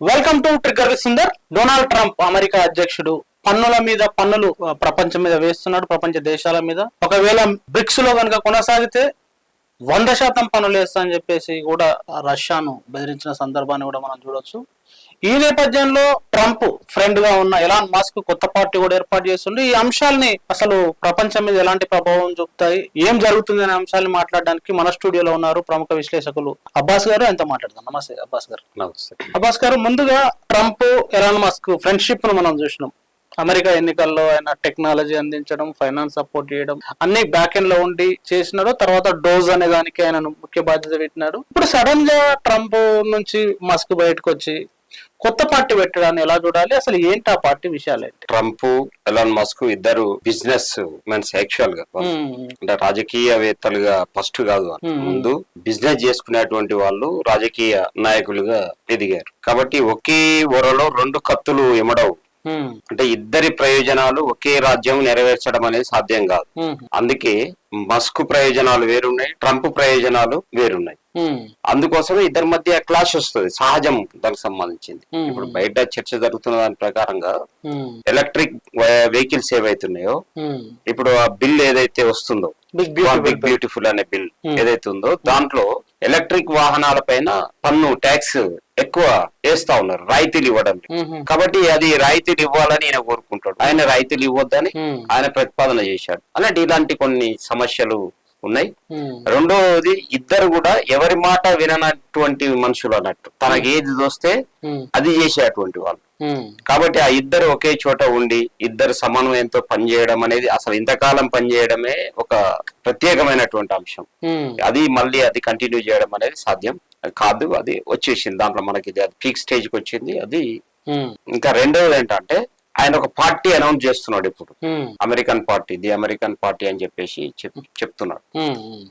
Welcome to trigger Sundar Donald Trump America అధ్యక్షుడు పన్నుల మీద పన్నులు ప్రపంచం మీద వేస్తున్నాడు ప్రపంచ దేశాల మీద. ఒకవేళ బ్రిక్స్లో కనుక కొనసాగితే వంద శాతం పన్నులు వేస్తా అని చెప్పేసి కూడా రష్యాను బెదిరించిన సందర్భాన్ని కూడా మనం చూడొచ్చు. ఈ నేపథ్యంలో ట్రంప్ ఫ్రెండ్గా ఉన్న ఎలాన్ మాస్క్ కొత్త పార్టీ కూడా ఏర్పాటు చేస్తుండే. ఈ అంశాల్ని అసలు ప్రపంచం మీద ఎలాంటి ప్రభావం చూపుతాయి? ఏం జరుగుతుంది అనే అంశాన్ని మాట్లాడడానికి మన స్టూడియోలో ఉన్నారు ప్రముఖ విశ్లేషకులు అబ్బాస్ గారు. ఆయనతో మాట్లాడదాం. నమస్తే అబ్బాస్ గారు. నమస్తే. అబ్బాస్ గారు ముందుగా ట్రంప్ ఎలాన్ మస్క్ ఫ్రెండ్షిప్ను మనం చూసినాం. అమెరికా ఎన్నికల్లో ఆయన టెక్నాలజీ అందించడం ఫైనాన్స్ సపోర్ట్ చేయడం అన్ని బ్యాక్ ఎండ్లో ఉండి చేసినాడు తర్వాత డోజ్ అనే దానికి ఆయన ముఖ్య బాధ్యత పెట్టినాడు ఇప్పుడు సడన్గా ట్రంప్ నుంచి మస్క్ బయటకు వచ్చి కొత్త పార్టీ పెట్టడాన్ని ఎలా చూడాలి? అసలు ఏంటి ఆ పార్టీ విషయాలు ట్రంప్ ఎలాన్ మస్క్ ఇద్దరు బిజినెస్ మెన్స్ యాక్చువల్గా అంటే రాజకీయవేత్తలుగా ఫస్ట్ కాదు. ముందు బిజినెస్ చేసుకునేటువంటి వాళ్ళు రాజకీయ నాయకులుగా ఎదిగారు. కాబట్టి ఒకే ఒరలో రెండు కత్తులు ఇమడవు ఉమ్, అంటే ఇద్దరి ప్రయోజనాలు ఒకే రాజ్యం నెరవేర్చడం అనేది సాధ్యం కాదు. అందుకే మస్క్ ప్రయోజనాలు వేరున్నాయి ట్రంప్ ప్రయోజనాలు వేరున్నాయి. అందుకోసమే ఇద్దరి మధ్య క్లాష్ వస్తుంది సహజం దానికి సంబంధించింది. ఇప్పుడు బయట చర్చ జరుగుతున్న దాని ప్రకారంగా ఎలక్ట్రిక్ వెహికల్స్ ఏవైతున్నాయో. ఇప్పుడు ఆ బిల్ ఏదైతే వస్తుందో బిగ్ బిగ్ బ్యూటీ బ్యూటిఫుల్ అనే బిల్. ఏదైతే ఉందో దాంట్లో ఎలక్ట్రిక్ వాహనాల పైన పన్ను ట్యాక్స్ ఎక్కువ వేస్తా ఉన్నారు రాయితీలు ఇవ్వడం కాబట్టి అది రాయితీలు ఇవ్వాలని ఆయన కోరుకుంటాడు. ఆయన రాయితీలు ఇవ్వద్దని ఆయన ప్రతిపాదన చేశాడు. అలాంటి ఇలాంటి కొన్ని సమస్యలు ఉన్నాయి. రెండోది ఇద్దరు కూడా ఎవరి మాట విననటువంటి మనుషులు అన్నట్టు. తనకి ఏది దోస్తే అది చేసేటువంటి వాళ్ళు. కాబట్టి ఆ ఇద్దరు ఒకే చోట ఉండి ఇద్దరు సమన్వయంతో పనిచేయడం అనేది అసలు ఇంతకాలం పనిచేయడమే ఒక ప్రత్యేకమైనటువంటి అంశం. అది మళ్ళీ అది కంటిన్యూ చేయడం అనేది సాధ్యం. కాదు అది వచ్చేసింది. దాంట్లో మనకి ఇది పీక్ స్టేజ్కి వచ్చింది. అది ఇంకా రెండవది ఏంటంటే ఆయన ఒక పార్టీ అనౌన్స్ చేస్తున్నాడు ఇప్పుడు. American party the American party అని చెప్పేసి చెప్- చెప్తున్నాడు.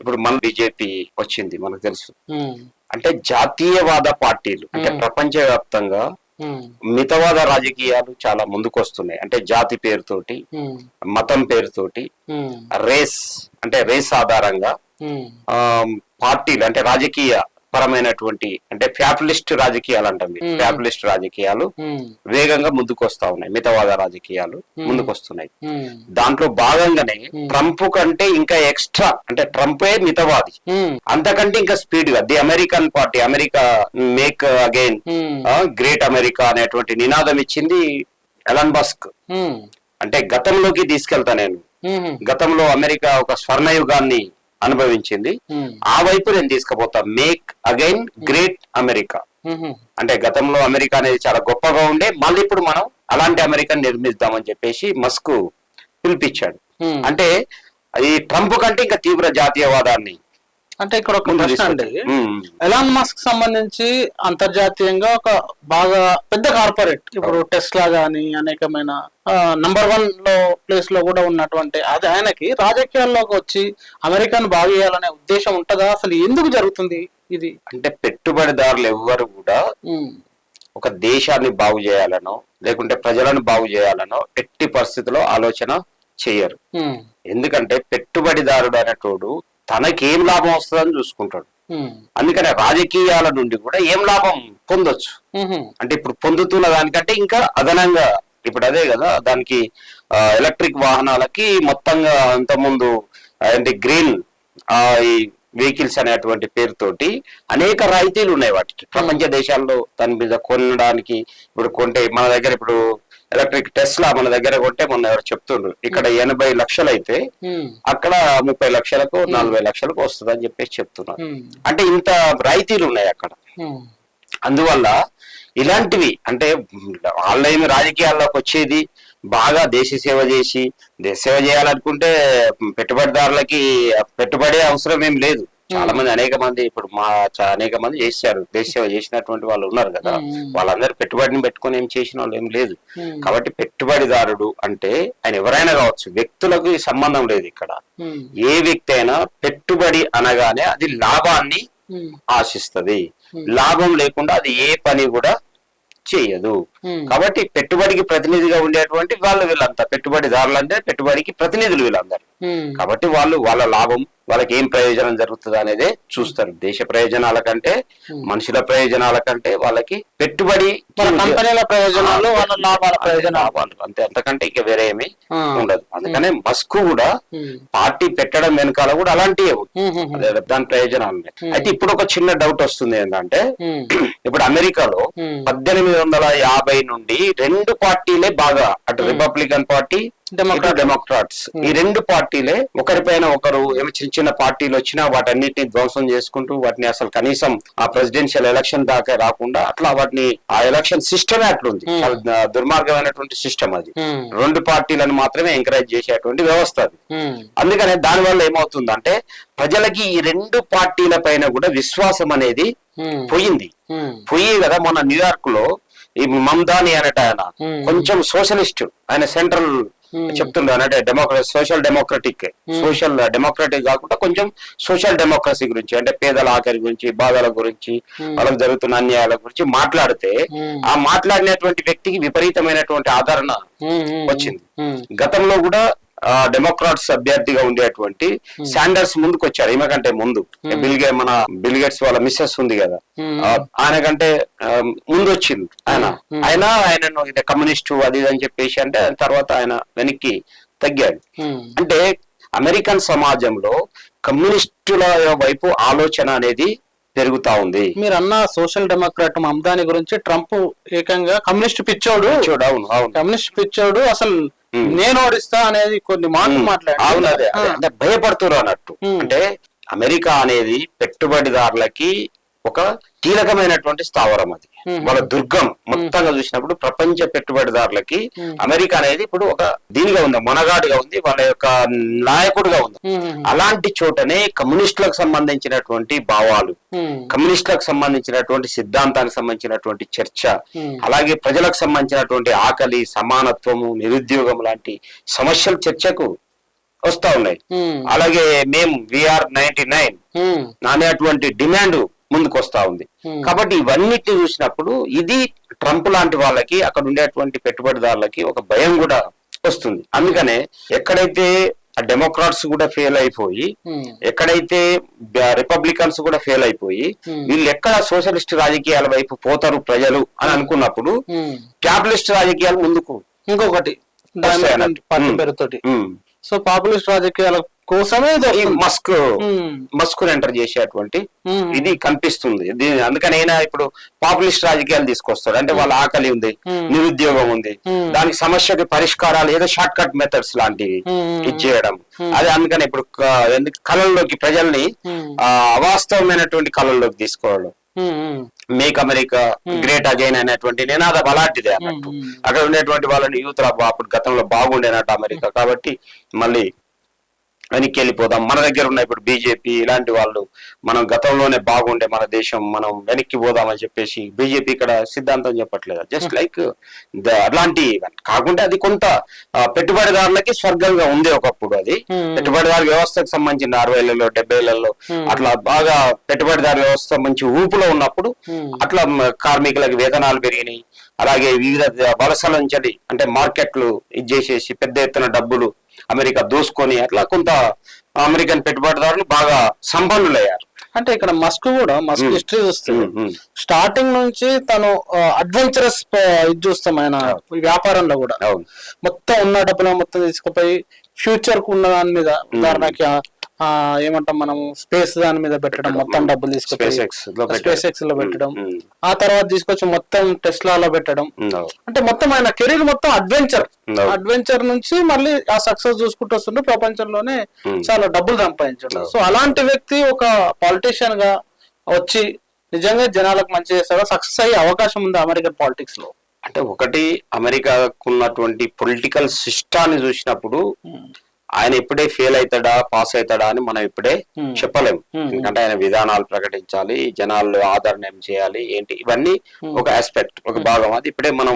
ఇప్పుడు మన బీజేపీ వచ్చింది మనకు తెలుసు. అంటే జాతీయవాద పార్టీలు అంటే. ప్రపంచవ్యాప్తంగా మితవాద రాజకీయాలు చాలా ముందుకొస్తున్నాయి. అంటే జాతి పేరుతోటి మతం పేరుతోటి రేస్ అంటే రేస్ ఆధారంగా పార్టీలు అంటే రాజకీయ పరమైనటువంటి అంటే ఫ్యాపులిస్ట్ రాజకీయాలు అంటాం Hmm. ఫ్యాపులిస్ట్ రాజకీయాలు వేగంగా ముందుకొస్తా ఉన్నాయి. మితవాద రాజకీయాలు. ముందుకొస్తున్నాయి. దాంట్లో భాగంగానే. ట్రంప్ కంటే ఇంకా ఎక్స్ట్రా అంటే ట్రంపే మితవాది. అంతకంటే ఇంకా స్పీడ్గా the American party America make again great America అనేటువంటి నినాదం ఇచ్చింది ఎలన్ బస్క్ అంటే గతంలోకి తీసుకెళ్తా నేను. గతంలో అమెరికా ఒక స్వర్ణయుగాన్ని అనుభవించింది. ఆ వైపు నేను తీసుకుపోతా. మేక్ అగైన్ గ్రేట్ అమెరికా అంటే గతంలో అమెరికా అనేది చాలా గొప్పగా ఉండే మళ్ళీ ఇప్పుడు మనం అలాంటి అమెరికాని నిర్మిద్దామని చెప్పేసి మస్క్ పిలిపించాడు. అంటే ఈ ట్రంప్ కంటే ఇంకా తీవ్ర జాతీయవాదాన్ని అంటే ఇక్కడ ఒక ప్రశ్న అండి. ఎలాన్ మస్క్ సంబంధించి అంతర్జాతీయంగా ఒక బాగా పెద్ద కార్పొరేట్ ఇప్పుడు టెస్లా గాని అనేకమైన నంబర్ వన్లో ప్లేస్లో కూడా ఉన్నటువంటి అది ఆయనకి రాజకీయాల్లోకి వచ్చి అమెరికాను బాగు చేయాలనే ఉద్దేశం ఉంటదా? అసలు ఎందుకు జరుగుతుంది ఇది? అంటే పెట్టుబడిదారులు ఎవ్వరు కూడా ఒక దేశాన్ని బాగు చేయాలనో లేకుంటే ప్రజలను బాగు చేయాలనో ఎట్టి పరిస్థితిలో ఆలోచన చేయరు. ఎందుకంటే పెట్టుబడిదారుడు అనేటోడు తనకేం లాభం వస్తుందని చూసుకుంటాడు. అందుకనే రాజకీయాల నుండి కూడా ఏం లాభం పొందొచ్చు. అంటే ఇప్పుడు పొందుతున్న దానికంటే ఇంకా అదనంగా ఇప్పుడు అదే కదా దానికి ఎలక్ట్రిక్ వాహనాలకి మొత్తంగా అంతకుముందు అంటే గ్రీన్ ఆ, ఈ వెహికల్స్ అనేటువంటి పేరుతోటి అనేక రాయితీలు ఉన్నాయి వాటికి. ప్రపంచ దేశాల్లో దాని మీద కొనడానికి ఇప్పుడు కొంటే మన దగ్గర ఇప్పుడు ఎలక్ట్రిక్ టెస్లా మన దగ్గర కొంటే మొన్న ఎవరు చెప్తుండ్రు. ఇక్కడ ఎనభై లక్షలు అయితే ఉమ్, అక్కడ ముప్పై లక్షలకు నలభై లక్షలకు వస్తుంది అని చెప్పేసి చెప్తున్నారు. అంటే ఇంత రాయితీలు ఉన్నాయి అక్కడ. అందువల్ల ఇలాంటివి అంటే ఆన్లైన్ రాజకీయాల్లోకి వచ్చేది బాగా దేశ సేవ చేసి దేశ సేవ చేయాలనుకుంటే పెట్టుబడిదారులకి పెట్టుబడే అవసరం ఏం లేదు. చాలా మంది అనేక మంది ఇప్పుడు మా అనేక మంది చేశారు. దేశ సేవ చేసినటువంటి వాళ్ళు ఉన్నారు కదా. వాళ్ళందరూ పెట్టుబడిని పెట్టుకొని ఏం చేసిన వాళ్ళు ఏం లేదు. కాబట్టి పెట్టుబడిదారుడు అంటే ఆయన ఎవరైనా కావచ్చు వ్యక్తులకు ఈ సంబంధం లేదు ఇక్కడ. ఏ వ్యక్తి అయినా పెట్టుబడి అనగానే అది లాభాన్ని ఆశిస్తది. లాభం లేకుండా అది ఏ పని కూడా చేయదు. కాబట్టి పెట్టుబడికి ప్రతినిధిగా ఉండేటువంటి వాళ్ళు వీళ్ళంతా. పెట్టుబడిదారులు అంటే పెట్టుబడికి ప్రతినిధులు వీళ్ళందరూ. కాబట్టి వాళ్ళు వాళ్ళ లాభం వాళ్ళకి ఏం ప్రయోజనం జరుగుతుంది అనేది చూస్తారు. దేశ ప్రయోజనాల కంటే మనుషుల ప్రయోజనాల కంటే వాళ్ళకి పెట్టుబడి కంపెనీల ప్రయోజనాలు వాళ్ళ లాభాల ప్రయోజనాలు. లాభాలు. అంతే. అంతకంటే ఇక వేరే ఏమి. ఉండదు. అందుకనే మస్క్ కూడా. పార్టీ పెట్టడం వెనకాల కూడా అలాంటివే దాని ప్రయోజనాలు అయితే ఇప్పుడు ఒక చిన్న డౌట్ వస్తుంది ఏంటంటే ఇప్పుడు అమెరికాలో. పద్దెనిమిది వందల యాభై నుండి రెండు పార్టీలే బాగా అటు రిపబ్లికన్ పార్టీ. ఇటు డెమోక్రాట్స్ ఈ రెండు పార్టీలే ఒకరిపైన ఒకరు ఏమి చిన్న చిన్న పార్టీలు వచ్చినా వాటన్నిటిని ధ్వంసం చేసుకుంటూ వాటిని అసలు కనీసం ఆ ప్రెసిడెన్షియల్ ఎలక్షన్ దాకా రాకుండా అట్లా వాటిని ఆ ఎలక్షన్ సిస్టమే అట్లుంది. దుర్మార్గమైనటువంటి సిస్టమ్ అది. రెండు పార్టీలను మాత్రమే ఎంకరేజ్ చేసేటువంటి వ్యవస్థ అది. అందుకనే దానివల్ల ఏమవుతుందంటే ప్రజలకి ఈ రెండు పార్టీల పైన కూడా విశ్వాసం అనేది పోయింది. పోయి కదా మొన్న న్యూయార్క్లో ఈ మమ్దాని అనేట ఆయన. కొంచెం సోషలిస్ట్. ఆయన సెంట్రల్. చెప్తుండే అంటే democracy social democratic. Social democratic కాకుండా కొంచెం సోషల్ డెమోక్రసీ గురించి అంటే పేదల ఆఖరి గురించి బాధల గురించి వాళ్ళకి జరుగుతున్న అన్యాయాల గురించి మాట్లాడితే. ఆ మాట్లాడినటువంటి వ్యక్తికి విపరీతమైనటువంటి ఆదరణ వచ్చింది. గతంలో కూడా డెమోక్రాట్స్ అభ్యర్థిగా ఉండేటువంటి శాండర్స్ ముందుకు వచ్చారు ఈమె కంటే ముందు బిల్గే మన బిల్గేట్స్ వాళ్ళ మిస్సెస్ ఉంది కదా. Hmm. ఆయన కంటే ముందు వచ్చింది ఆయన. ఆయన ఆయనను ఇది కమ్యూనిస్టు అది అని చెప్పేసి అంటే తర్వాత ఆయన వెనక్కి తగ్గాడు. అంటే అమెరికన్ సమాజంలో కమ్యూనిస్టుల వైపు ఆలోచన అనేది పెరుగుతా ఉంది. మీరు అన్న సోషల్ డెమోక్రాట్ మమ్దాని గురించి ట్రంప్ ఏకంగా కమ్యూనిస్ట్ పిచ్చోడు. అవును. కమ్యూనిస్ట్ పిచ్చోడు అసలు నేను ఓడిస్తా అనేది కొన్ని మాటలు మాట్లాడు అవును అదే అదే. అంటే భయపడుతున్నారు అన్నట్టు. ఉమ్. అంటే అమెరికా అనేది పెట్టుబడిదారులకి ఒక కీలకమైనటువంటి స్థావరం అది. వాళ్ళ దుర్గం మొత్తంగా చూసినప్పుడు ప్రపంచ పెట్టుబడిదారులకి. అమెరికా అనేది ఇప్పుడు ఒక దీనిగా ఉంది మొనగాడుగా ఉంది వాళ్ళ యొక్క నాయకుడిగా ఉంది. అలాంటి చోటనే కమ్యూనిస్టులకు సంబంధించినటువంటి భావాలు కమ్యూనిస్టులకు సంబంధించినటువంటి సిద్ధాంతానికి సంబంధించినటువంటి చర్చ అలాగే ప్రజలకు సంబంధించినటువంటి ఆకలి సమానత్వము నిరుద్యోగం లాంటి సమస్యలు చర్చకు వస్తా ఉన్నాయి. అలాగే మేము విఆర్ నైన్టీ నైన్ అనేటువంటి డిమాండ్ ముందుకు వస్తా ఉంది. కాబట్టి ఇవన్నిటిని చూసినప్పుడు ఇది ట్రంప్ లాంటి వాళ్ళకి అక్కడ ఉండేటువంటి పెట్టుబడిదారులకి ఒక భయం కూడా వస్తుంది అందుకనే ఎక్కడైతే డెమోక్రాట్స్ కూడా ఫెయిల్ అయిపోయి ఎక్కడైతే రిపబ్లికన్స్ కూడా ఫెయిల్ అయిపోయి. వీళ్ళు ఎక్కడ సోషలిస్ట్ రాజకీయాల వైపు పోతారు ప్రజలు అని అనుకున్నప్పుడు. క్యాపిటలిస్ట్ రాజకీయాలు ముందుకు ఇంకొకటి. పేరుతోటి. సో పాపులిస్ట్ రాజకీయాల కోసమే ఈ. మస్క్ ఉమ్, మస్క్ ఎంటర్ చేసేటువంటి ఉమ్, ఇది కనిపిస్తుంది. దీని అందుకని అయినా ఇప్పుడు పాపులిస్ట్ రాజకీయాలు తీసుకొస్తాడు అంటే వాళ్ళ ఆకలి ఉంది Hmm. నిరుద్యోగం ఉంది. Hmm. దానికి సమస్యకి పరిష్కారాలు ఏదో షార్ట్ కట్ మెథడ్స్ లాంటివి Hmm. ఇచ్చేయడం. అదే అందుకని ఇప్పుడు కళల్లోకి ప్రజల్ని అవాస్తవమైనటువంటి కళల్లోకి తీసుకోవడం. మేక్ అమెరికా గ్రేట్ అగైన్ అనేటువంటి నినాదం అలాంటిదే అన్నట్టు. అక్కడ ఉండేటువంటి వాళ్ళని యూత్ అప్పుడు గతంలో బాగుండేనట్టు అమెరికా కాబట్టి మళ్ళీ వెనక్కి వెళ్ళిపోదాం మన దగ్గర ఉన్న ఇప్పుడు బీజేపీ ఇలాంటి వాళ్ళు మనం గతంలోనే బాగుండే మన దేశం మనం వెనక్కి పోదామని చెప్పేసి బీజేపీ ఇక్కడ సిద్ధాంతం చెప్పట్లేదు జస్ట్ లైక్ అట్లాంటి కాకుండా అది కొంత పెట్టుబడిదారులకి స్వర్గంగా ఉంది ఒకప్పుడు అది Hmm. పెట్టుబడిదారు వ్యవస్థకు సంబంధించిన అరవైలలో డెబ్బైలలో Hmm. అట్లా బాగా పెట్టుబడిదారు వ్యవస్థ మంచి ఊపులో ఉన్నప్పుడు Hmm. అట్లా కార్మికులకు వేతనాలు పెరిగినాయి అలాగే వివిధ వలసల నుంచి అంటే మార్కెట్లు ఇచ్చేసేసి పెద్ద ఎత్తున డబ్బులు అమెరికా దోసుకొని అట్లా కొంత అమెరికన్ పెట్టుబడిదారులు బాగా సంపన్నులయ్యారు. అంటే ఇక్కడ మస్క్ కూడా మస్క్. హిస్టరీ చూస్తుంది. స్టార్టింగ్ నుంచి తను అడ్వెంచరస్ ఇది చూస్తాం ఆయన వ్యాపారంలో కూడా. మొత్తం ఉన్న డబ్బులు మొత్తం తీసుకుపోయి ఫ్యూచర్కు ఉన్న దాని మీద ఉదాహరణకి ఏమంటాం మనం స్పేస్ దాని మీద పెట్టడం మొత్తం డబ్బులు పెట్టడం. స్పేస్ ఎక్స్లో పెట్టడం ఆ తర్వాత తీసుకొచ్చి మొత్తం టెస్లాలో పెట్టడం. అంటే మొత్తం ఆయన కెరీర్ మొత్తం అడ్వెంచర్. అడ్వెంచర్ నుంచి మళ్ళీ ఆ సక్సెస్ చూసుకుంటూ వస్తుంటే ప్రపంచంలోనే. చాలా డబ్బులు సంపాదించడం. సో అలాంటి వ్యక్తి ఒక పాలిటీషియన్గా వచ్చి నిజంగా జనాలకు మంచి చేస్తాడా సక్సెస్ అయ్యే అవకాశం ఉంది అమెరికన్ పాలిటిక్స్లో అంటే ఒకటి అమెరికాకు ఉన్నటువంటి పొలిటికల్ సిస్టాన్ని చూసినప్పుడు ఆయన ఇప్పుడే ఫెయిల్ అవుతాడా పాస్ అవుతాడా అని మనం ఇప్పుడే Hmm. చెప్పలేము Hmm. ఎందుకంటే ఆయన విధానాలు ప్రకటించాలి జనాల్లో ఆదరణ ఏం చేయాలి ఏంటి ఇవన్నీ ఒక ఆస్పెక్ట్ ఒక భాగం అది ఇప్పుడే మనం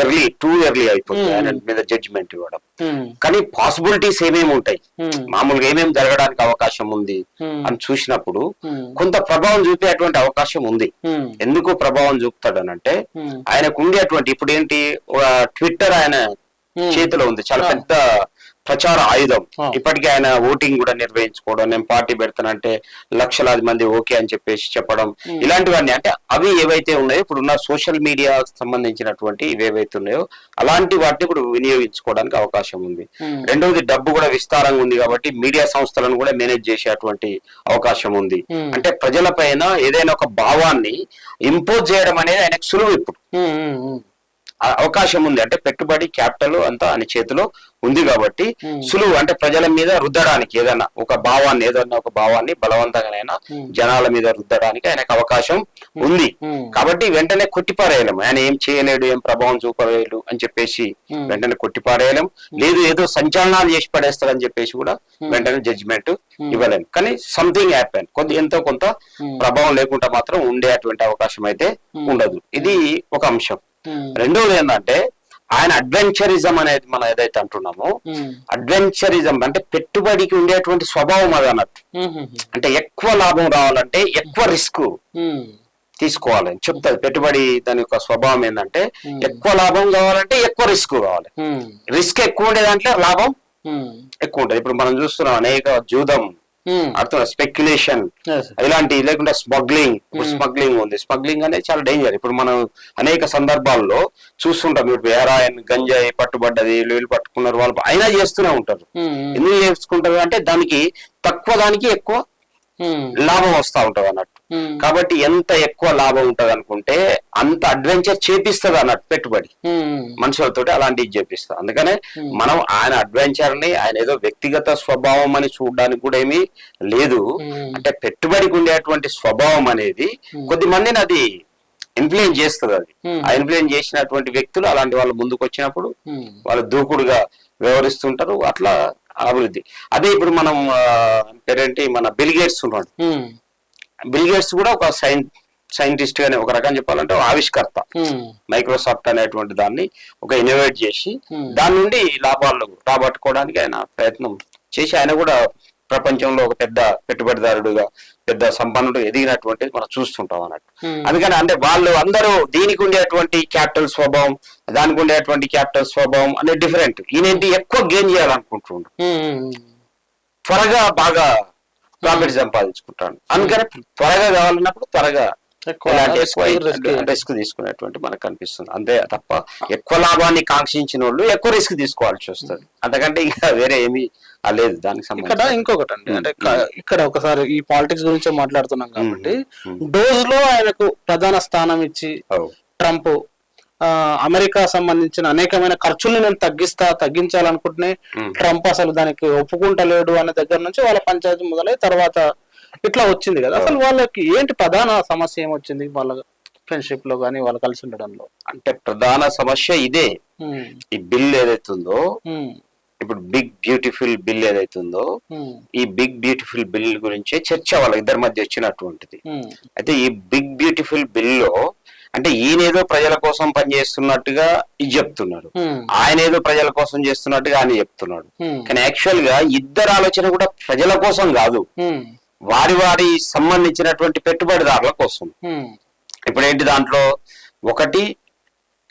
ఎర్లీ టూ ఎర్లీ అయిపోతుంది Hmm. ఆయన మీద జడ్జిమెంట్ ఇవ్వడం Hmm. కానీ పాసిబిలిటీస్ ఏమేమి ఉంటాయి Hmm. మామూలుగా ఏమేమి జరగడానికి అవకాశం ఉంది Hmm. అని చూసినప్పుడు Hmm. కొంత ప్రభావం చూపేటువంటి అవకాశం ఉంది Hmm. ఎందుకు ప్రభావం చూపుతాడనంటే Hmm. ఆయనకు ఉండేటువంటి ఇప్పుడు ఏంటి ట్విట్టర్ ఆయన Hmm. చేతిలో ఉంది చాలా Ah. పెద్ద ప్రచార ఆయుధం. ఇప్పటికే ఆయన ఓటింగ్ కూడా నిర్వహించుకోవడం నేను పార్టీ పెడతానంటే లక్షలాది మంది ఓకే అని చెప్పేసి చెప్పడం. ఇలాంటివన్నీ అంటే అవి ఏవైతే ఉన్నాయో ఇప్పుడు ఉన్న సోషల్ మీడియా సంబంధించినటువంటి ఏవైతే ఉన్నాయో అలాంటి వాటిని ఇప్పుడు వినియోగించుకోవడానికి అవకాశం ఉంది. రెండవది డబ్బు కూడా విస్తారంగా ఉంది కాబట్టి మీడియా సంస్థలను కూడా మేనేజ్ చేసేటువంటి అవకాశం ఉంది. అంటే ప్రజల పైన ఏదైనా ఒక భావాన్ని ఇంపోజ్ చేయడం అనేది ఆయనకు సులువు ఇప్పుడు. అవకాశం ఉంది. అంటే పెట్టుబడి క్యాపిటల్ అంతా ఆయన చేతిలో ఉంది కాబట్టి. సులువు అంటే ప్రజల మీద రుద్దడానికి ఏదైనా ఒక భావాన్ని ఏదైనా ఒక భావాన్ని బలవంతంగానైనా Hmm. జనాల మీద రుద్దడానికి ఆయనకు అవకాశం ఉంది. కాబట్టి వెంటనే కొట్టిపారేయలేం ఆయన ఏం చేయలేడు ఏం ప్రభావం చూపలేడు అని చెప్పేసి. వెంటనే కొట్టిపారేయలేం లేదు ఏదో సంచలనాలు చేసి పడేస్తారని చెప్పేసి కూడా వెంటనే జడ్జిమెంట్ ఇవ్వలేం కానీ సంథింగ్ హ్యాపెన్ కొద్ది ఎంతో కొంత. ప్రభావం లేకుండా మాత్రం ఉండేటువంటి అవకాశం అయితే ఉండదు. ఇది ఒక అంశం. రెండవది ఏంటంటే ఆయన అడ్వెంచరిజం అనేది మనం ఏదైతే అంటున్నామో అడ్వెంచరిజం అంటే పెట్టుబడికి ఉండేటువంటి స్వభావం అది అన్నట్టు. ఉమ్, అంటే ఎక్కువ లాభం రావాలంటే ఎక్కువ రిస్క్ ఉమ్, తీసుకోవాలి. చెప్తాది పెట్టుబడి దాని యొక్క స్వభావం ఏంటంటే Hmm. ఎక్కువ లాభం కావాలంటే ఎక్కువ రిస్క్ కావాలి. రిస్క్ ఎక్కువ ఉండే దాంట్లో లాభం ఎక్కువ ఉంటుంది. ఇప్పుడు మనం చూస్తున్నాం అనేక జూదం. అర్థం స్పెక్యులేషన్. ఇలాంటి లేకుంటే స్మగ్లింగ్ ఇప్పుడు Hmm. స్మగ్లింగ్ ఉంది. స్మగ్లింగ్ అనేది చాలా డేంజర్ ఇప్పుడు మనం అనేక సందర్భాల్లో చూస్తుంటాం. ఇప్పుడు హెరాయిన్ గంజాయి పట్టుబడ్డది వీళ్ళు పట్టుకున్నారు వాళ్ళు. అయినా చేస్తూనే ఉంటారు. ఉమ్, ఎందుకు చేసుకుంటారు అంటే దానికి తక్కువ దానికి ఎక్కువ లాభం వస్తా ఉంటది అన్నట్టు కాబట్టి ఎంత ఎక్కువ లాభం ఉంటది అనుకుంటే అంత అడ్వెంచర్ చేపిస్తుంది అన్నట్టు పెట్టుబడి. ఉమ్, మనుషులతోటి అలాంటివి చేపిస్తారు అందుకనే Hmm. మనం ఆయన అడ్వెంచర్ని ఆయన ఏదో వ్యక్తిగత స్వభావం అని చూడడానికి కూడా ఏమీ లేదు. అంటే పెట్టుబడికి ఉండేటువంటి స్వభావం అనేది Hmm. కొద్ది మందిని అది ఇన్ఫ్లుయెన్స్ చేస్తుంది అది. Hmm. ఆ ఇన్ఫ్లుయెన్స్ చేసినటువంటి వ్యక్తులు అలాంటి వాళ్ళు ముందుకు వచ్చినప్పుడు వాళ్ళు దూకుడుగా వ్యవహరిస్తుంటారు. అట్లా అభివృద్ధి. అదే ఇప్పుడు మనం పేరేంటి? మన బిల్గేట్స్ ఉన్నాడు. బిల్గేట్స్ కూడా ఒక సైన్ సైంటిస్ట్ గానే ఒక రకం చెప్పాలంటే ఆవిష్కర్త. మైక్రోసాఫ్ట్ అనేటువంటి దాన్ని ఒక ఇన్నోవేట్ చేసి. దాని నుండి లాభాలు రాబట్టుకోవడానికి ఆయన ప్రయత్నం చేసి ఆయన కూడా ప్రపంచంలో ఒక పెద్ద పెట్టుబడిదారుడుగా పెద్ద సంపన్నుడు ఎదిగినటువంటిది మనం చూస్తుంటాం అన్నట్టు. అందుకని అంటే వాళ్ళు అందరూ దీనికి ఉండేటువంటి క్యాపిటల్ స్వభావం దానికి ఉండేటువంటి క్యాపిటల్ స్వభావం అనేది డిఫరెంట్. ఈయనేంటి ఎక్కువ గెయిన్ చేయాలనుకుంటుండు. త్వరగా బాగా ప్రాఫిట్ సంపాదించుకుంటాడు. అందుకని త్వరగా కావాలన్నప్పుడు త్వరగా రిస్క్ తీసుకునేటువంటి మనకు కనిపిస్తుంది. అంతే తప్ప ఎక్కువ లాభాన్ని కాంక్షించిన వాళ్ళు ఎక్కువ రిస్క్ తీసుకోవాల్సి వస్తుంది. అంతకంటే ఇంకా వేరే ఏమీ లేదు దానికి ఇక్కడ ఇంకొకటి అండి అంటే ఇక్కడ ఒకసారి ఈ పాలిటిక్స్ గురించే మాట్లాడుతున్నాం కాబట్టి. డోస్లో ఆయనకు ప్రధాన స్థానం ఇచ్చి. ట్రంప్ అమెరికా సంబంధించిన అనేకమైన ఖర్చుల్ని నేను తగ్గిస్తా తగ్గించాలనుకుంటున్నా ఉమ్. ట్రంప్ అసలు దానికి ఒప్పుకుంటలేడు అనే దగ్గర నుంచి వాళ్ళ పంచాయతీ మొదలై తర్వాత ఇట్లా వచ్చింది కదా. అసలు వాళ్ళకి ఏంటి ప్రధాన సమస్య ఏమొచ్చింది వాళ్ళ ఫ్రెండ్షిప్లో కానీ వాళ్ళు కలిసి ఉండడంలో? అంటే ప్రధాన సమస్య ఇదే. ఈ బిల్ ఏదైతుందో ఇప్పుడు బిగ్ బ్యూటిఫుల్ బిల్ ఏదైతుందో ఈ బిగ్ బ్యూటిఫుల్ బిల్ గురించే చర్చ వాళ్ళ ఇద్దరి మధ్య వచ్చినటువంటిది. అయితే ఈ బిగ్ బ్యూటిఫుల్ బిల్లో అంటే ఈయనేదో ప్రజల కోసం పనిచేస్తున్నట్టుగా చెప్తున్నారు ఉమ్, ఆయన ఏదో ప్రజల కోసం చేస్తున్నట్టుగా ఆయన చెప్తున్నాడు. కానీ యాక్చువల్గా ఇద్దరు ఆలోచన కూడా ప్రజల కోసం కాదు. వారి వారి సంబంధించినటువంటి పెట్టుబడిదారుల కోసం. ఇప్పుడు ఏంటి దాంట్లో? ఒకటి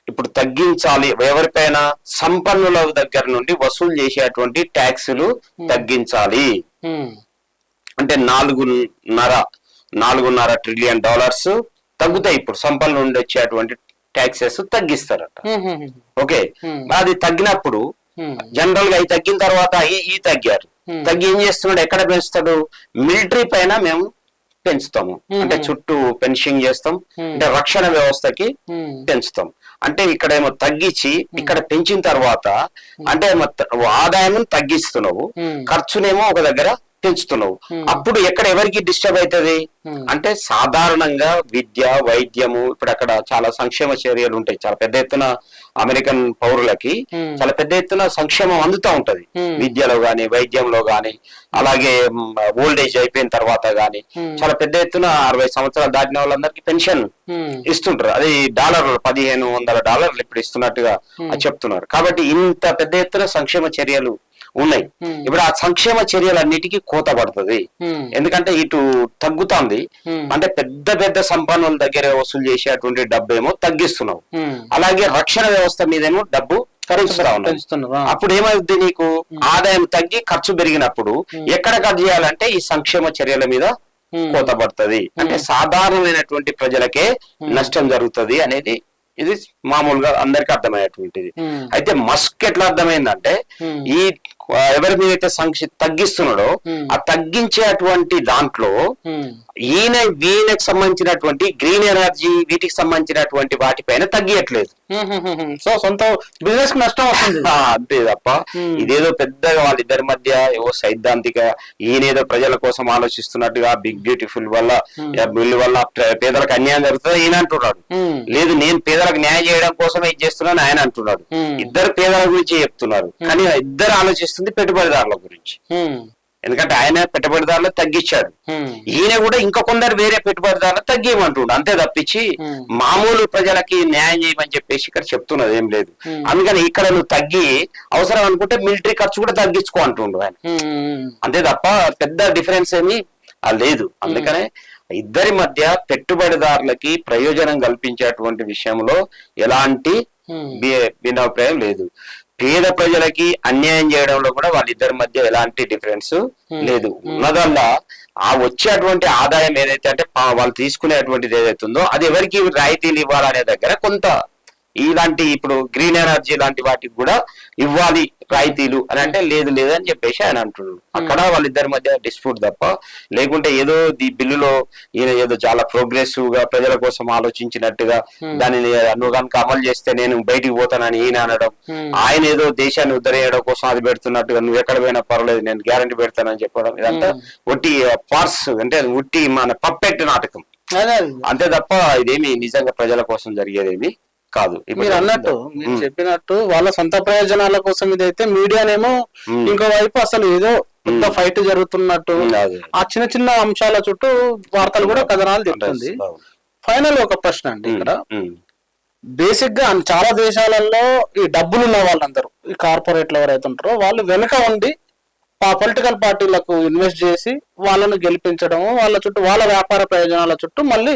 ఇప్పుడు తగ్గించాలి ఎవరిపైన సంపన్నుల దగ్గర నుండి వసూలు చేసేటువంటి ట్యాక్సులు తగ్గించాలి. అంటే నాలుగున్నర నాలుగున్నర ట్రిలియన్ డాలర్స్ తగ్గుతాయి ఇప్పుడు. సంపన్నుల నుండి వచ్చేటువంటి ట్యాక్సెస్ తగ్గిస్తారట. ఓకే? అది తగ్గినప్పుడు జనరల్గా అవి తగ్గిన తర్వాత ఈ తగ్గారు. తగ్గి ఏం చేస్తున్నాడు? ఎక్కడ పెంచుతాడు? మిలిటరీ పైన మేము పెంచుతాము. అంటే చుట్టూ పెన్షింగ్ చేస్తాం. అంటే రక్షణ వ్యవస్థకి పెంచుతాం. అంటే ఇక్కడ ఏమో తగ్గించి ఇక్కడ పెంచిన తర్వాత అంటే ఆదాయం తగ్గిస్తున్నావు. ఖర్చునేమో ఒక దగ్గర పెంచుతున్నావు. అప్పుడు ఎక్కడ ఎవరికి డిస్టర్బ్ అవుతుంది. అంటే సాధారణంగా విద్య వైద్యము ఇప్పుడు అక్కడ చాలా సంక్షేమ చర్యలు ఉంటాయి చాలా పెద్ద ఎత్తున అమెరికన్ పౌరులకి. చాలా పెద్ద ఎత్తున సంక్షేమం అందుతూ ఉంటది. విద్యలో గాని వైద్యంలో గాని అలాగే ఓల్డ్ ఏజ్ అయిపోయిన తర్వాత గాని. చాలా పెద్ద ఎత్తున అరవై సంవత్సరాలు దాటిన వాళ్ళందరికీ పెన్షన్ ఇస్తుంటారు అది డాలర్లు పదిహేను వందల డాలర్లు ఇప్పుడు ఇస్తున్నట్టుగా. చెప్తున్నారు కాబట్టి ఇంత పెద్ద ఎత్తున సంక్షేమ చర్యలు ఉన్నాయి. ఇప్పుడు ఆ సంక్షేమ చర్యలన్నిటికీ కోత పడుతుంది. ఎందుకంటే ఇటు తగ్గుతుంది. అంటే పెద్ద పెద్ద సంపన్నుల దగ్గర వసూలు చేసేటువంటి డబ్బు ఏమో తగ్గిస్తున్నావు అలాగే రక్షణ వ్యవస్థ మీదేమో డబ్బు ఆ. అప్పుడు ఏమవుద్ది నీకు? ఆదాయం తగ్గి ఖర్చు పెరిగినప్పుడు ఎక్కడ కట్ చేయాలంటే ఈ సంక్షేమ చర్యల మీద. కోత పడుతుంది. అంటే సాధారణమైనటువంటి ప్రజలకే నష్టం జరుగుతుంది అనేది ఇది మామూలుగా అందరికి అర్థమయ్యేటువంటిది. అయితే మస్క్ ఎట్లా అర్థమైందంటే. ఈ ఎవరి అయితే సంక్షి తగ్గిస్తున్నాడో. ఆ తగ్గించేటువంటి దాంట్లో. ఈయన వీళ్ళకి సంబంధించినటువంటి గ్రీన్ ఎనర్జీ వీటికి సంబంధించినటువంటి వాటిపైన తగ్గియట్లేదు. సో సొంత బిజినెస్కి నష్టం వస్తుంది అంతే తప్ప. ఇదేదో పెద్దగా వాళ్ళిద్దరి మధ్య ఏవో సైద్ధాంతిక ఈయనేదో ప్రజల కోసం ఆలోచిస్తున్నట్టుగా బిగ్ బ్యూటిఫుల్ వల్ల బిల్లు వల్ల పేదలకు అన్యాయం జరుగుతుంది ఈయన అంటున్నాడు. లేదు నేను పేదలకు న్యాయం చేయడం కోసమే ఇది చేస్తున్నాను ఆయన అంటున్నాడు. ఇద్దరు పేదల గురించి చెప్తున్నారు కానీ ఇద్దరు ఆలోచిస్తుంది పెట్టుబడిదారుల గురించి. ఎందుకంటే ఆయన పెట్టుబడిదారులు తగ్గించాడు. ఈయన కూడా ఇంకా కొందరు వేరే పెట్టుబడిదారులు తగ్గియమంటుండు అంతే తప్పించి. మామూలు ప్రజలకి న్యాయం చేయమని చెప్పేసి ఇక్కడ చెప్తున్నది ఏం లేదు. అందుకని ఇక్కడ నువ్వు తగ్గి అవసరం అనుకుంటే మిలిటరీ ఖర్చు కూడా తగ్గించుకో అంటుండు ఆయన. అంతే తప్ప పెద్ద డిఫరెన్స్ ఏమి ఆ లేదు అందుకనే ఇద్దరి మధ్య పెట్టుబడిదారులకి ప్రయోజనం కల్పించేటువంటి విషయంలో ఎలాంటి భిన్నాభిప్రాయం లేదు పేద ప్రజలకి అన్యాయం చేయడంలో కూడా వాళ్ళిద్దరి మధ్య ఎలాంటి డిఫరెన్స్ లేదు. ఉన్నదల్లా ఆ వచ్చేటువంటి ఆదాయం ఏదైతే అంటే వాళ్ళు తీసుకునేటువంటిది ఏదైతే ఉందో అది ఎవరికి రాయితీలు ఇవ్వాలనే దగ్గర కొంత ఇలాంటి ఇప్పుడు గ్రీన్ ఎనర్జీ లాంటి వాటికి కూడా ఇవ్వాలి రాయితీలు అని అంటే లేదు లేదు అని చెప్పేసి ఆయన అంటున్నాడు. అక్కడ వాళ్ళిద్దరి మధ్య డిస్ప్యూట్ తప్ప లేకుంటే ఏదో ఈ బిల్లులో ఈయన ఏదో చాలా ప్రోగ్రెసివ్గా ప్రజల కోసం ఆలోచించినట్టుగా దానిని నువ్వు కనుక అమలు చేస్తే నేను బయటికి పోతానని ఈయన అనడం. ఆయన ఏదో దేశాన్ని ఉద్ధరించడం కోసం అది పెడుతున్నట్టుగా నువ్వు ఎక్కడ పోయినా పర్వాలేదు నేను గ్యారంటీ పెడతానని చెప్పడం ఇదంతా ఒట్టి పార్స్ అంటే అది ఉట్టి మన పప్పెట్ నాటకం. అంతే తప్ప ఇదేమి నిజంగా ప్రజల కోసం జరిగేదేమి కాదు మీరు అన్నట్టు మీరు చెప్పినట్టు వాళ్ళ సొంత ప్రయోజనాల కోసం ఇదైతే మీడియానేమో. ఇంకో వైపు అసలు ఏదో పెద్ద ఫైట్ జరుగుతున్నట్టు. ఆ చిన్న చిన్న అంశాల చుట్టూ వార్తలు కూడా కథనాలు అవును. ఫైనల్ ఒక ప్రశ్న అండి ఇక్కడ బేసిక్గా చాలా దేశాలలో ఈ డబ్బులు ఉన్న వాళ్ళందరూ ఈ కార్పొరేట్లు ఎవరైతే ఉంటారో వాళ్ళు వెనుక ఉండి ఆ పొలిటికల్ పార్టీలకు ఇన్వెస్ట్ చేసి వాళ్ళను గెలిపించడము వాళ్ళ చుట్టూ వాళ్ళ వ్యాపార ప్రయోజనాల చుట్టూ మళ్ళీ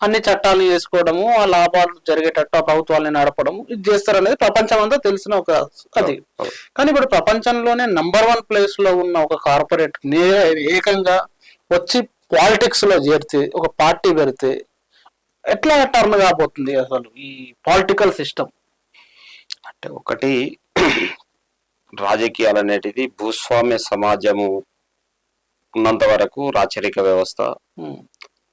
అన్ని చట్టాలు చేసుకోవడము ఆ లాభాలు జరిగేటట్టు ఆ ప్రభుత్వాలని నడపడము ఇది చేస్తారు అనేది ప్రపంచం అంతా తెలిసిన ఒక అది. కానీ ఇప్పుడు ప్రపంచంలోనే నంబర్ వన్ ప్లేస్లో ఉన్న ఒక కార్పొరేట్ ఏకంగా వచ్చి పాలిటిక్స్లో చేరితే ఒక పార్టీ పెడితే ఎట్లా టర్న్ కాబోతుంది అసలు ఈ పొలిటికల్ సిస్టమ్ అంటే ఒకటి రాజకీయాలు అనేటిది భూస్వామ్య సమాజము ఉన్నంత వరకు రాచరిక వ్యవస్థ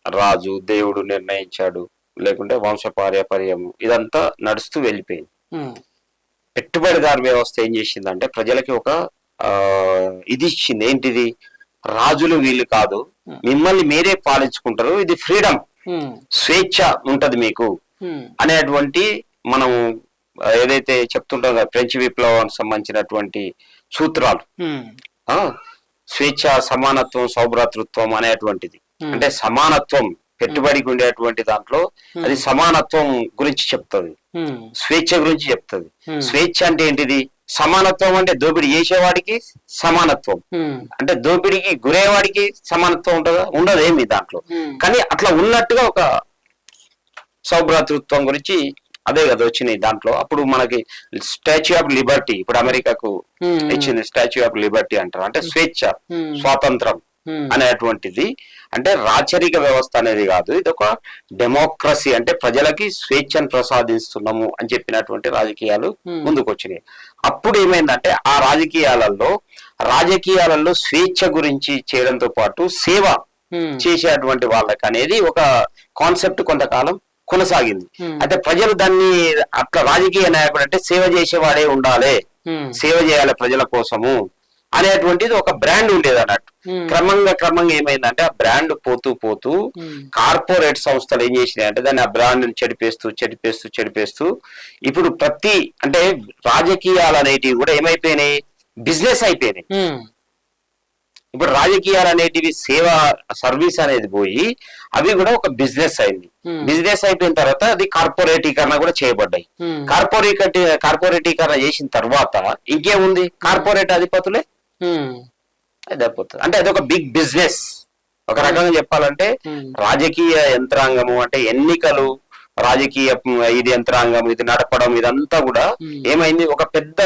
రాజు దేవుడు నిర్ణయించాడు లేకుంటే వంశపార్యపర్యము ఇదంతా నడుస్తూ వెళ్ళిపోయింది. పెట్టుబడిదారు వ్యవస్థ ఏం చేసిందంటే ప్రజలకి ఒక ఇది ఇచ్చింది. ఏంటిది? రాజులు వీళ్ళు కాదు. మిమ్మల్ని మీరే పాలించుకుంటారు. ఇది ఫ్రీడమ్. స్వేచ్ఛ ఉంటది మీకు. అనేటువంటి మనం ఏదైతే చెప్తుంటాం కదా ఫ్రెంచ్ విప్లవానికి సంబంధించినటువంటి సూత్రాలు. స్వేచ్ఛ సమానత్వం సౌభ్రాతృత్వం అనేటువంటిది. అంటే సమానత్వం పెట్టుబడికి ఉండేటువంటి దాంట్లో అది సమానత్వం గురించి చెప్తుంది. స్వేచ్ఛ గురించి చెప్తుంది. స్వేచ్ఛ అంటే ఏంటిది? సమానత్వం అంటే దోపిడీ చేసేవాడికి సమానత్వం. అంటే దోపిడీకి గురయ్యేవాడికి సమానత్వం ఉంటుందా? ఉండదు ఏమి దాంట్లో కానీ అట్లా ఉన్నట్టుగా ఒక సౌభ్రాతృత్వం గురించి అదే కదా వచ్చినాయి దాంట్లో. అప్పుడు మనకి స్టాచ్యూ ఆఫ్ లిబర్టీ ఇప్పుడు అమెరికాకు ఇచ్చింది స్టాచ్యూ ఆఫ్ లిబర్టీ అంటారు. అంటే స్వేచ్ఛ స్వాతంత్రం. అనేటువంటిది. అంటే రాచరిక వ్యవస్థ అనేది కాదు. ఇది ఒక డెమోక్రసీ అంటే ప్రజలకి స్వేచ్ఛను ప్రసాదిస్తున్నాము అని చెప్పినటువంటి రాజకీయాలు ముందుకు వచ్చినాయి అప్పుడు ఏమైందంటే ఆ రాజకీయాలలో రాజకీయాలలో స్వేచ్ఛ గురించి చేయడంతో పాటు సేవ చేసేటువంటి వాళ్ళకి అనేది ఒక కాన్సెప్ట్ కొంతకాలం కొనసాగింది. అయితే ప్రజలు దాన్ని అట్లా రాజకీయ నాయకుడు అంటే సేవ చేసేవాడే ఉండాలి. సేవ చేయాలి ప్రజల కోసము. అనేటువంటిది ఒక బ్రాండ్ ఉండేది అన్నట్టు. క్రమంగా క్రమంగా ఏమైందంటే ఆ బ్రాండ్ పోతూ పోతూ కార్పొరేట్ సంస్థలు ఏం చేసినాయి అంటే దాన్ని ఆ బ్రాండ్ చెడిపేస్తూ చెడిపేస్తూ చెడిపేస్తూ ఇప్పుడు ప్రతి అంటే రాజకీయాలు అనేటివి కూడా ఏమైపోయినాయి? బిజినెస్ అయిపోయినాయి. ఇప్పుడు రాజకీయాలు అనేటివి సేవ సర్వీస్ అనేది పోయి అవి కూడా ఒక బిజినెస్ అయింది. బిజినెస్ అయిపోయిన తర్వాత అది కార్పొరేటీకరణ కూడా చేయబడ్డాయి. కార్పొరేట్ కార్పొరేటీకరణ చేసిన తర్వాత ఇంకేముంది? కార్పొరేట్ అధిపతులే అది అయిపోతుంది అంటే అది ఒక బిగ్ బిజినెస్. ఒక రకంగా చెప్పాలంటే రాజకీయ యంత్రాంగము అంటే ఎన్నికలు రాజకీయ ఇది యంత్రాంగం ఇది నడపడం ఇదంతా కూడా. ఏమైంది? ఒక పెద్ద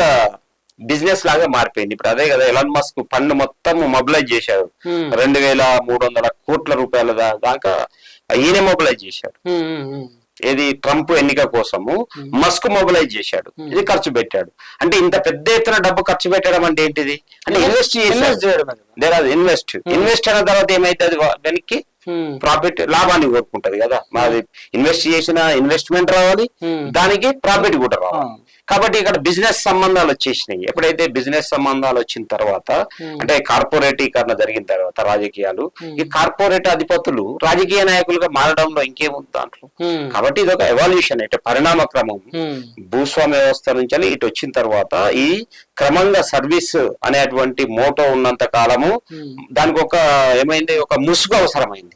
బిజినెస్ లాగా మారిపోయింది. ఇప్పుడు అదే కదా ఎలాన్ మస్క్ ఫండ్ మొత్తం మొబిలైజ్ చేశారు రెండు వేల మూడు వందల కోట్ల రూపాయల దాకా ఈయన మొబిలైజ్ ఉమ్. ఏది ట్రంప్ ఎన్నిక కోసము మస్క్ మొబిలైజ్ చేశాడు. ఇది ఖర్చు పెట్టాడు. అంటే ఇంత పెద్ద ఎత్తున డబ్బు ఖర్చు పెట్టడం అంటే ఏంటిది? అంటే ఇన్వెస్ట్. చేయాలి ఇన్వెస్ట్ ఇన్వెస్ట్ అయిన తర్వాత వెనక్కి ఉమ్, ప్రాఫిట్ లాభాన్ని కోరుకుంటది కదా. మాది ఇన్వెస్ట్ చేసిన ఇన్వెస్ట్మెంట్ రావాలి. దానికి ప్రాఫిట్ కూడా రావాలి. కాబట్టి ఇక్కడ బిజినెస్ సంబంధాలు వచ్చేసినాయి. ఎప్పుడైతే బిజినెస్ సంబంధాలు వచ్చిన తర్వాత అంటే కార్పొరేటీకరణ జరిగిన తర్వాత రాజకీయాలు ఈ కార్పొరేట్ అధిపతులు రాజకీయ నాయకులుగా మారడంలో ఇంకేముంది దాంట్లో? ఉమ్, కాబట్టి ఇది ఒక ఎవల్యూషన్ అంటే పరిణామ క్రమం. భూస్వామ్య వ్యవస్థ నుంచి ఇటు వచ్చిన తర్వాత ఈ క్రమంగా సర్వీస్ అనేటువంటి మోటో ఉన్నంత కాలము దానికి ఒక ఏమైంది? ఒక ముసుగు అవసరమైంది.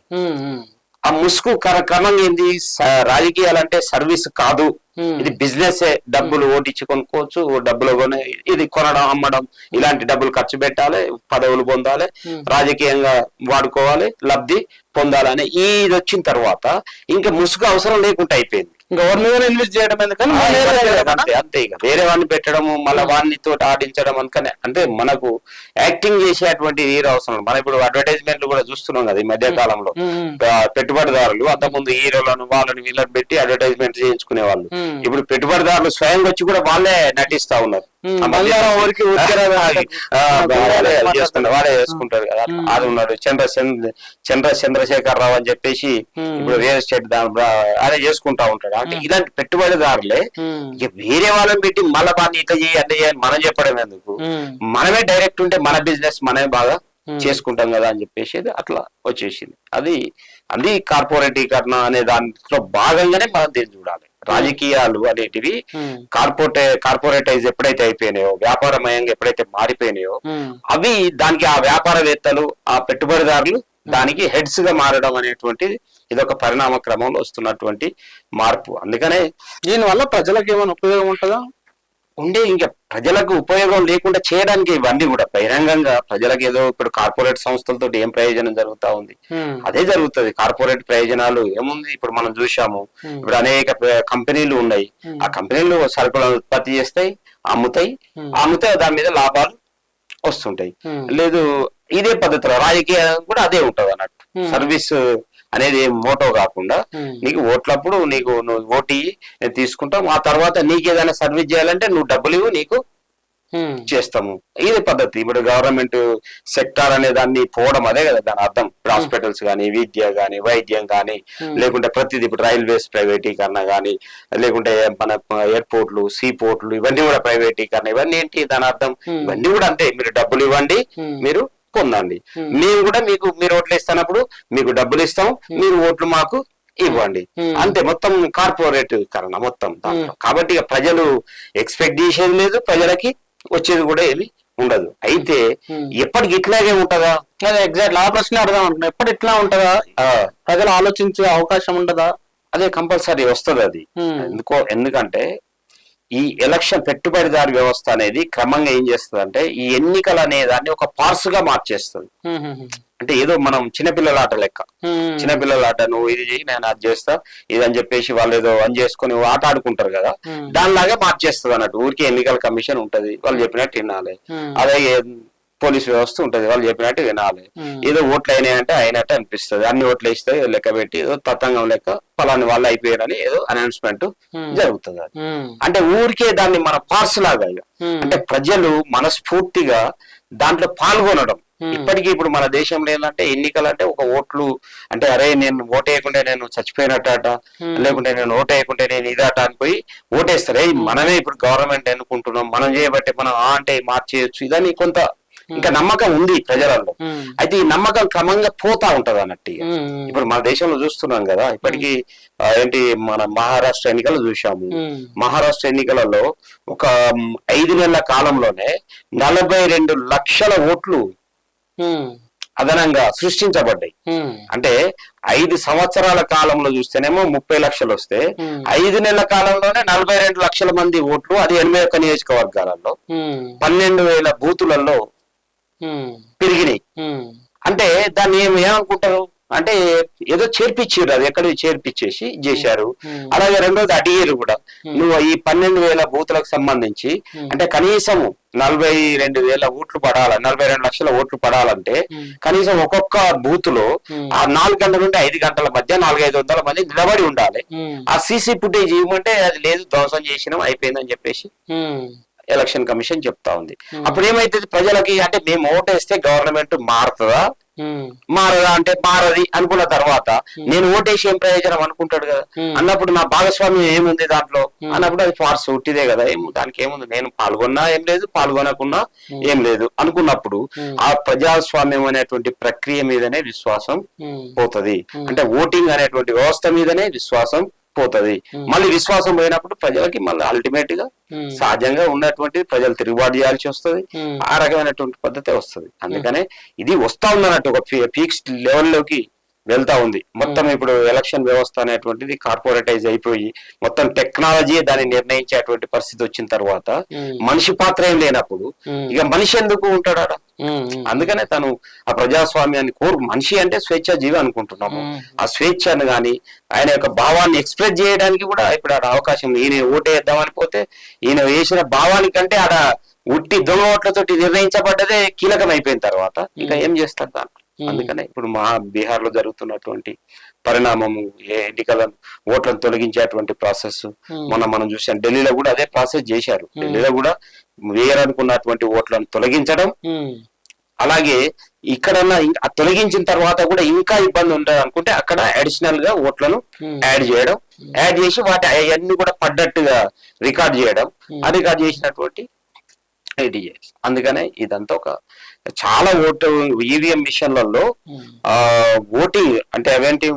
ఆ ముసుగు క్ర- క్రమంగా ఏంది? స- రాజకీయాలంటే సర్వీస్ కాదు. ఇది బిజినెస్ డబ్బులు ఓటిచ్చి కొనుక్కోవచ్చు. డబ్బులు కొని ఇది కొనడం అమ్మడం ఇలాంటి డబ్బులు ఖర్చు పెట్టాలి. పదవులు పొందాలి. రాజకీయంగా వాడుకోవాలి. లబ్ధి పొందాలని ఇది వచ్చిన తర్వాత ఇంకా ముసుగు అవసరం లేకుండా అయిపోయింది. మీద ఇన్వెస్ట్ చేయడం ఎందుకని ఏదో అంతే, ఇక. వేరే వాడిని పెట్టడము మళ్ళీ వాడిని తోటి ఆడించడం అందుకనే. అంటే మనకు యాక్టింగ్ చేసేటువంటి హీరో అవసరం. మనం ఇప్పుడు అడ్వర్టైజ్మెంట్లు కూడా చూస్తున్నాం కదా ఈ మధ్య కాలంలో. ఉమ్, ఆ, పెట్టుబడిదారులు అంతకుముందు హీరోలను వాళ్ళని వీళ్ళని పెట్టి అడ్వర్టైజ్మెంట్ చేయించుకునే వాళ్ళు. ఇప్పుడు పెట్టుబడిదారులు స్వయంగా వచ్చి కూడా వాళ్ళే నటిస్తా ఉన్నారు. వాళ్ళే చేసుకుంటారు కదా. అది ఉన్నాడు చంద్ర చంద్ర- చంద్ర చంద్రశేఖర్ రావు అని చెప్పేసి. ఇప్పుడు రియల్ ఎస్టేట్ దాని ఆయన చేసుకుంటా ఉంటాడు. అంటే ఇలాంటి పెట్టుబడిదారులే ఇక వేరే వాళ్ళని పెట్టి మళ్ళా బాగా ఇట్లా చేయి చేయాలి మనం చెప్పడం ఎందుకు? మనమే డైరెక్ట్ ఉంటే మన బిజినెస్ మనమే బాగా చేసుకుంటాం కదా అని చెప్పేసి అది అట్లా వచ్చేసింది. అది అది కార్పొరేటీకరణ అనే దాంట్లో భాగంగానే మనం దీన్ని చూడాలి. రాజకీయాలు అనేటివి ఉమ్, కార్పొరేట్ కార్పొరేటైజ్ ఎప్పుడైతే అయిపోయినాయో వ్యాపారమయంగా ఎప్పుడైతే మారిపోయినాయో. అవి దానికి ఆ వ్యాపారవేత్తలు ఆ పెట్టుబడిదారులు దానికి హెడ్స్గా మారడం అనేటువంటిది ఇది ఒక పరిణామ క్రమంలో వస్తున్నటువంటి మార్పు. అందుకనే దీని వల్ల ప్రజలకు ఏమైనా ఉపయోగం ఉంటుందా? ఉండే ఇంకా ప్రజలకు ఉపయోగం లేకుండా చేయడానికి ఇవన్నీ కూడా. బహిరంగంగా ప్రజలకు ఏదో ఇప్పుడు కార్పొరేట్ సంస్థలతో ఏం ప్రయోజనం జరుగుతా ఉంది. అదే జరుగుతుంది. కార్పొరేట్ ప్రయోజనాలు ఏముంది? ఇప్పుడు మనం చూసాము ఇప్పుడు అనేక కంపెనీలు ఉన్నాయి. ఆ కంపెనీలు సరుకులను ఉత్పత్తి చేస్తాయి అమ్ముతాయి. అమ్ముతే దాని మీద లాభాలు వస్తుంటాయి. లేదు ఇదే పద్ధతిలో రాజకీయం కూడా అదే ఉంటది అన్నట్టు సర్వీస్ అనేది మోటో కాకుండా. నీకు ఓట్లప్పుడు నీకు నువ్వు ఓటి తీసుకుంటాం. ఆ తర్వాత నీకు ఏదైనా సర్వీస్ చేయాలంటే నువ్వు డబ్బులు ఇవ్వు నీకు చేస్తాము. ఇది పద్ధతి. ఇప్పుడు గవర్నమెంట్ సెక్టార్ అనే దాన్ని పోవడం అదే కదా దాని అర్థం. ఇప్పుడు హాస్పిటల్స్ కానీ విద్య కానీ వైద్యం కానీ లేకుంటే ప్రతిదీ ఇప్పుడు రైల్వేస్ ప్రైవేటీకరణ కానీ లేకుంటే మన ఎయిర్పోర్ట్లు సీ పోర్ట్లు ఇవన్నీ కూడా ప్రైవేటీకరణ ఇవన్నీ ఏంటి దాని అర్థం? ఇవన్నీ కూడా అంతే. మీరు డబ్బులు ఇవ్వండి మీరు పొందండి మేము కూడా మీకు మీరు ఓట్లు ఇస్తున్నప్పుడు మీకు డబ్బులు ఇస్తాం మీరు ఓట్లు మాకు ఇవ్వండి. అంతే మొత్తం కార్పొరేట్ కరణ మొత్తం కాబట్టి ప్రజలు ఎక్స్పెక్ట్ చేసేది లేదు ప్రజలకి వచ్చేది కూడా ఏమి ఉండదు. అయితే ఎప్పటికి ఇట్లాగే ఉంటదా? అదే ఎగ్జాక్ట్ ఆ ప్రశ్న అడదాం అనుకున్నా. ఎప్పుడు ఇట్లా ఉంటుందా? ప్రజలు ఆలోచించే అవకాశం ఉండదా? అదే కంపల్సరీ వస్తుంది అది. ఎందుకో ఎందుకంటే ఈ ఎలక్షన్ పెట్టుబడిదారు వ్యవస్థ అనేది క్రమంగా ఏం చేస్తుంది అంటే ఈ ఎన్నికలు అనే దాన్ని ఒక పార్స్గా మార్చేస్తుంది అంటే ఏదో మనం చిన్నపిల్లల ఆట లెక్క. చిన్నపిల్లల ఆట నువ్వు ఇది చెయ్యి నేను అది చేస్తా ఇది అని చెప్పేసి వాళ్ళు ఏదో అని చేసుకుని ఆట ఆడుకుంటారు కదా. దానిలాగా మార్చేస్తుంది అన్నట్టు. ఊరికే ఎన్నికల కమిషన్ ఉంటది. వాళ్ళు చెప్పినట్టు వినాలి. Hmm. పోలీస్ వ్యవస్థ ఉంటది. వాళ్ళు చెప్పినట్టు వినాలి. ఏదో ఓట్లు అయినాయంటే అయినట్టు అనిపిస్తుంది. అన్ని ఓట్లు ఇస్తే లెక్క పెట్టి ఏదో తతంగం లెక్క ఫలాని వాళ్ళు అయిపోయారని ఏదో అనౌన్స్మెంట్. జరుగుతుంది అంటే ఊరికే దాన్ని మన పార్స్ లాగా ఇక. Hmm. అంటే ప్రజలు మనస్ఫూర్తిగా దాంట్లో పాల్గొనడం. ఇప్పటికీ ఇప్పుడు మన దేశంలో ఏంటంటే ఎన్నికలు అంటే ఒక ఓట్లు అంటే అరే నేను ఓటు వేయకుంటే నేను చచ్చిపోయినట్ట లేకుంటే నేను ఓటు వేయకుంటే నేను ఇదట అని పోయి ఓటేస్తారు. "ఏయ్, మనమే ఇప్పుడు గవర్నమెంట్ ఎన్నుకుంటున్నాం. మనం చేయబట్టే మనం ఆ అంటే మార్చేయచ్చు. ఇదని కొంత ఇంకా నమ్మకం ఉంది ప్రజలలో. అయితే ఈ నమ్మకం క్రమంగా పోతా ఉంటది అన్నట్టు ఇప్పుడు మన దేశంలో చూస్తున్నాం కదా ఇప్పటికీ ఏంటి మన మహారాష్ట్ర ఎన్నికలు చూసాము మహారాష్ట్ర ఎన్నికలలో ఒక ఐదు నెలల కాలంలోనే నలభై రెండు లక్షల ఓట్లు అదనంగా సృష్టించబడ్డాయి. అంటే ఐదు సంవత్సరాల కాలంలో చూస్తేనేమో ముప్పై లక్షలు వస్తే ఐదు నెలల కాలంలోనే నలభై రెండు లక్షల మంది ఓట్లు అది ఎనభై ఒక్క నియోజకవర్గాలలో పన్నెండు వేల బూతులలో పెరిగినాయి. అంటే దాన్ని ఏం ఏమనుకుంటారు? అంటే ఏదో చేర్పించారు అది ఎక్కడ చేర్పించేసి చేశారు. అలాగే రెండోది అడిగారు కూడా. నువ్వు ఈ పన్నెండు వేల బూతులకు సంబంధించి. అంటే కనీసం నలభై రెండు వేల ఓట్లు పడాలి నలభై రెండు లక్షల ఓట్లు పడాలంటే. కనీసం ఒక్కొక్క బూత్లో. ఆ నాలుగు గంటల నుండి ఐదు గంటల మధ్య నాలుగైదు వందల మంది నిలబడి ఉండాలి. ఆ సీసీ ఫుటేజ్ ఇవ్వమంటే అది లేదు ధ్వంసం చేసినాం అయిపోయిందని చెప్పేసి ఎలక్షన్ కమిషన్ చెప్తా ఉంది. Hmm. అప్పుడు ఏమైతుంది? ప్రజలకి అంటే మేము ఓటేస్తే గవర్నమెంట్ మారుతుందా? ఉమ్, మారదా అంటే మారది అనుకున్న తర్వాత నేను ఓటేసి ఏం ప్రయోజనం అనుకుంటాడు కదా? Hmm. అన్నప్పుడు నా భాగస్వామ్యం ఏముంది దాంట్లో? Hmm. అన్నప్పుడు అది ఫార్స్ ఉట్టిదే కదా. ఏం దానికి ఏముంది? నేను పాల్గొన్నా ఏం లేదు పాల్గొనకున్నా ఏం లేదు. అనుకున్నప్పుడు Hmm. ఆ ప్రజాస్వామ్యం అనేటువంటి ప్రక్రియ మీదనే విశ్వాసం పోతది. Hmm. అంటే ఓటింగ్ అనేటువంటి వ్యవస్థ మీదనే విశ్వాసం పోతది. మళ్ళీ విశ్వాసం పోయినప్పుడు ప్రజలకి మళ్ళీ అల్టిమేట్గా సహజంగా ఉన్నటువంటి ప్రజలు తిరుగుబాటు చేయాల్సి వస్తుంది. ఆ రకమైనటువంటి పద్ధతి వస్తుంది. అందుకనే ఇది వస్తా ఉందన్నట్టు ఒక పీక్స్ లెవెల్లోకి వెళ్తా ఉంది. మొత్తం ఇప్పుడు ఎలక్షన్ వ్యవస్థ అనేటువంటిది కార్పొరేటైజ్ అయిపోయి మొత్తం టెక్నాలజీ దాన్ని నిర్ణయించేటువంటి పరిస్థితి వచ్చిన తర్వాత మనిషి పాత్ర ఏం లేనప్పుడు ఇక మనిషి ఎందుకు ఉంటాడా అందుకనే తను ఆ ప్రజాస్వామ్యాన్ని కోరు మనిషి అంటే స్వేచ్ఛ జీవి అనుకుంటున్నాము. ఆ స్వేచ్ఛను గాని ఆయన యొక్క భావాన్ని ఎక్స్ప్రెస్ చేయడానికి కూడా ఇప్పుడు ఆడ అవకాశం. ఈయన ఓటేద్దామని పోతే ఈయన వేసిన భావానికంటే ఆడ ఉట్టి దొంగ ఓట్లతోటి నిర్ణయించబడ్డదే కీలకం అయిపోయిన తర్వాత. ఇంకా ఏం చేస్తారు దాంట్లో. అందుకనే ఇప్పుడు మా బీహార్లో జరుగుతున్నటువంటి పరిణామము ఏ ఎన్నికలను ఓట్లను తొలగించేటువంటి ప్రాసెస్. మొన్న మనం చూసాం ఢిల్లీలో కూడా అదే ప్రాసెస్ చేశారు. ఢిల్లీలో కూడా వేయాలనుకున్నటువంటి ఓట్లను తొలగించడం అలాగే ఇక్కడన్నా ఇం- ఆ తొలగించిన తర్వాత కూడా ఇంకా ఇబ్బంది ఉంటుంది అనుకుంటే అక్కడ అడిషనల్గా ఓట్లను. యాడ్ చేయడం యాడ్ చేసి వాటి అవన్నీ కూడా పడ్డట్టుగా రికార్డ్ చేయడం ఆ రికార్డ్ చేసినటువంటి ఐడియాస్ అందుకనే ఇదంతా ఒక చాలా ఓటు ఈవీఎం మిషన్లలో ఓటింగ్ అంటే అవేంటి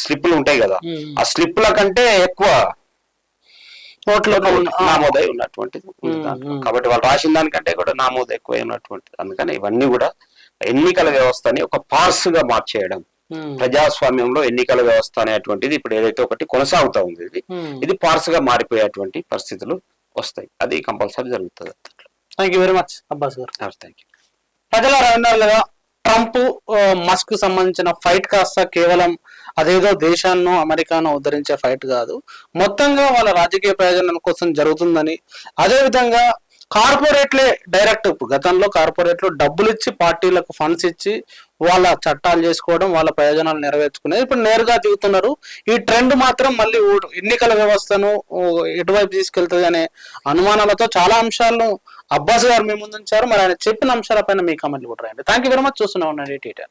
స్లిప్లు ఉంటాయి కదా. ఆ స్లిప్ల కంటే ఎక్కువ ఆ, నామోదై ఉన్నటువంటిది. కాబట్టి వాళ్ళు రాసిన దానికంటే కూడా నామోదు ఎక్కువ ఉన్నటువంటిది అందుకని ఇవన్నీ కూడా ఎన్నికల వ్యవస్థని ఒక పార్స్గా మార్చేయడం ప్రజాస్వామ్యంలో ఎన్నికల వ్యవస్థ అనేటువంటిది ఇప్పుడు ఏదైతే ఒకటి కొనసాగుతా ఉంది ఇది. ఇది పార్స్గా మారిపోయేటువంటి పరిస్థితులు వస్తాయి. అది కంపల్సరీ జరుగుతుంది. Thank you very much Abbas garu. Thank you ప్రజలారా విన్నారు కదా. ట్రంప్ మస్క్ సంబంధించిన ఫైట్ కాస్త కేవలం అదేదో దేశాన్నో అమెరికానో ఉద్ధరించే ఫైట్ కాదు. మొత్తంగా వాళ్ళ రాజకీయ ప్రయోజనం కోసం జరుగుతుందని. అదే విధంగా కార్పొరేట్లే డైరెక్ట్ గతంలో కార్పొరేట్లు డబ్బులు ఇచ్చి పార్టీలకు ఫండ్స్ ఇచ్చి వాళ్ళ చట్టాలు చేసుకోవడం వాళ్ళ ప్రయోజనాలు నెరవేర్చుకునేది. ఇప్పుడు నేరుగా దిగుతున్నారు. ఈ ట్రెండ్ మాత్రం మళ్ళీ ఎన్నికల వ్యవస్థను ఎటువైపు తీసుకెళ్తుంది అనే అనుమానాలతో చాలా అంశాలను అబ్బాస్ గారు మీ ముందుంచారు మరి ఆయన చెప్పిన అంశాలపైన మీ కామెంట్లు కూడా రాయండి. థ్యాంక్ యూ వెరీ మచ్ చూస్తున్నాం టీటర్